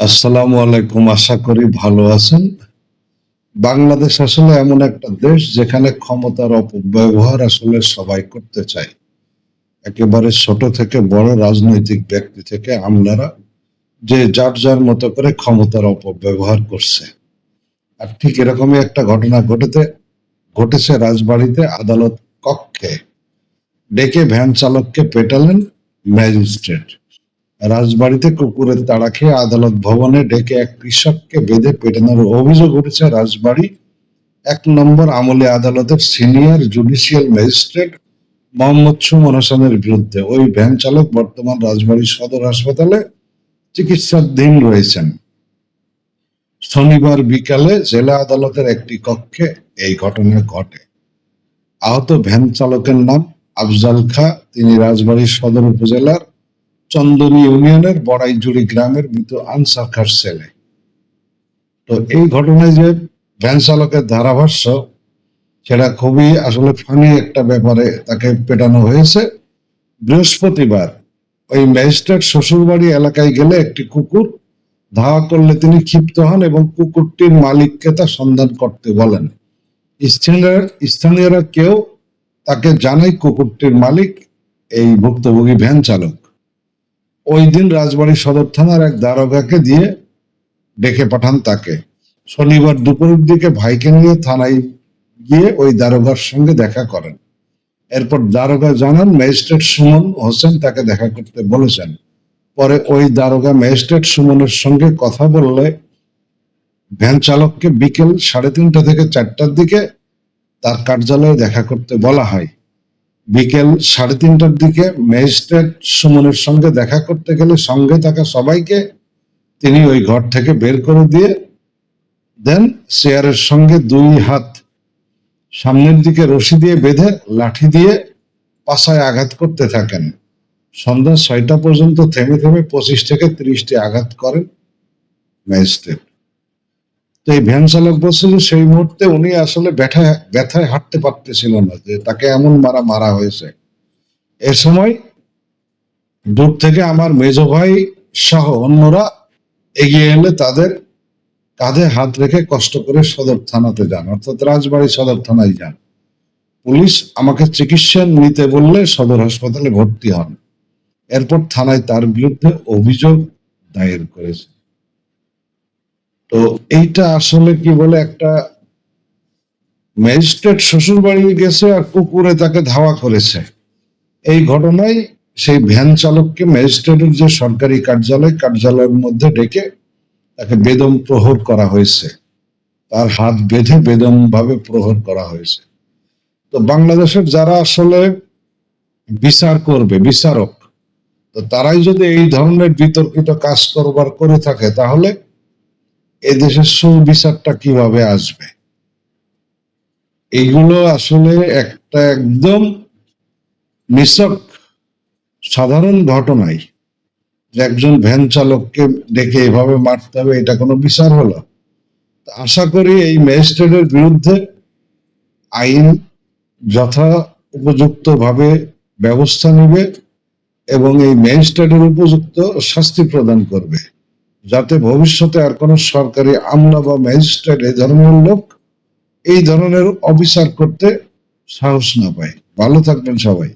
আসসালামু আলাইকুম, আশা করি ভালো আছেন। বাংলাদেশ আসলে এমন একটা দেশ যেখানে ক্ষমতার অপব্যবহার আসলে সবাই করতে চায়। একেবারে ছোট থেকে বড় রাজনৈতিক ব্যক্তি থেকে আমলারা যে যার যার মতো করে ক্ষমতার অপব্যবহার করছে। আর ঠিক এরকমই একটা ঘটনা ঘটেতে, ঘটেছে রাজবাড়িতে আদালত কক্ষে। ডেকে ভ্যান চালককে পেটালেন ম্যাজিস্ট্রেট। রাজবাড়িতে কুকুরের তাড়া খেয়ে আদালত ভবনে ডেকে এক কৃষককে বেঁধে পেটানোর অভিযোগ উঠেছে রাজবাড়ি। এক নম্বর আমলে আদালতের senior judicial magistrate Mohammad Suman হাসানের বিরুদ্ধে ওই ভ্যান চালক বর্তমান রাজবাড়ী সদর হাসপাতালে চিকিৎসাধীন রয়েছেন। শনিবার বিকালে জেলা আদালতের একটি কক্ষে এই ঘটনা ঘটে। আহত ভ্যান চালকের নাম আফজাল খা, তিনি রাজবাড়ী সদর উপজেলার চন্দনী ইউনিয়নের বড়াইজুড়ি গ্রামের মৃত আনসার ছেলে। তো এই ঘটনায় যে ভ্যান চালকের ধারাভাষ্য, সেটা খুবই আসলে ফানি একটা ব্যাপারে তাকে পেটানো হয়েছে। বৃহস্পতিবার ওই ম্যাজিস্ট্রেট শ্বশুরবাড়ি এলাকায় গেলে একটি কুকুর ধাওয়া করলে তিনি ক্ষিপ্ত হন এবং কুকুরটির মালিককে তা সন্ধান করতে বলেন। স্থানীয়রা কেউ তাকে জানায় কুকুরটির মালিক এই ভুক্তভোগী ভ্যান চালক। ওই দিন রাজবাড়ী সদর থানার এক দারোগাকে দিয়ে ডেকে পাঠান তাকে। শনিবার দুপুরের দিকে ভাইকে নিয়ে থানায় গিয়ে ওই দারোগার সঙ্গে দেখা করেন। এরপর দারোগা জানান, ম্যাজিস্ট্রেট সুমন হোসেন তাকে দেখা করতে বলেছেন। পরে ওই দারোগা ম্যাজিস্ট্রেট সুমনের সঙ্গে কথা বললে ভ্যান চালককে বিকেল সাড়ে তিনটা থেকে চারটার দিকে তার কার্যালয়ে দেখা করতে বলা হয়। বিকেল সাড়ে তিনটার দিকে ম্যাজিস্ট্রেট সুমনের সঙ্গে দেখা করতে গেলে সঙ্গে থাকা সবাইকে তিনি ওই ঘর থেকে বের করে দিয়ে দেন চেয়ারের সঙ্গে দুই হাত সামনের দিকে রশি দিয়ে বেঁধে লাঠি দিয়ে পাশায় আঘাত করতে থাকেন। সন্ধ্যা ছয়টা পর্যন্ত থেমে থেমে পঁচিশ থেকে ত্রিশটি আঘাত করেন ম্যাজিস্ট্রেট। তো এই ভ্যান চালক বলছিল, সেই মুহূর্তে উনি আসলে ব্যথায় ব্যথায় হাঁটতে পারতেছিল না যে তাকে এমন মারা মারা হয়েছে। এ সময় দূর থেকে আমার মেজ ভাই সহ অন্যরা এগিয়ে এলে তাদের কাঁধে হাত রেখে কষ্ট করে সদর থানাতে যান, অর্থাৎ রাজবাড়ি সদর থানায় যান। পুলিশ আমাকে চিকিৎসা নিতে বললে সদর হাসপাতালে ভর্তি হন। এরপর থানায় তার বিরুদ্ধে অভিযোগ দায়ের করেছে। তো এইটা আসলে কি বলে একটা ম্যাজিস্ট্রেট শ্বশুর বাড়ি গেছে আর কুকুরে তাকে ধাওয়া করেছে। এই ঘটনায় সেই ভ্যান চালককে ম্যাজিস্ট্রেটের যে সরকারি কার্যালয়, কার্যালয়ের মধ্যে ডেকে তাকে বেদম প্রহর করা হয়েছে। তার হাত বেঁধে বেদম ভাবে প্রহর করা হয়েছে। তো বাংলাদেশের যারা আসলে বিচার করবে, বিচারক, তো তারাই যদি এই ধরনের বিতর্কিত কাজ করবার করে থাকে, তাহলে এদেশের সুবিচারটা কীভাবে আসবে? এইগুলো আসলে একটা একদম নিছক সাধারণ ঘটনাই একজন ভ্যান চালককে ডেকে এভাবে মারতে হবে, এটা কোনো বিচার হলো? আশা করি এই ম্যাজিস্ট্রেটের বিরুদ্ধে আইন যথা উপযুক্ত ভাবে ব্যবস্থা নেবে এবং এই ম্যাজিস্ট্রেটের উপযুক্ত শাস্তি প্রদান করবে। যাতে ভবিষ্যতে আর কোনো সরকারি আমলা বা ম্যাজিস্ট্রেট এই ধরনের লোক এই ধরনের অবিচার করতে সাহস না পায়। ভালো থাকবেন সবাই।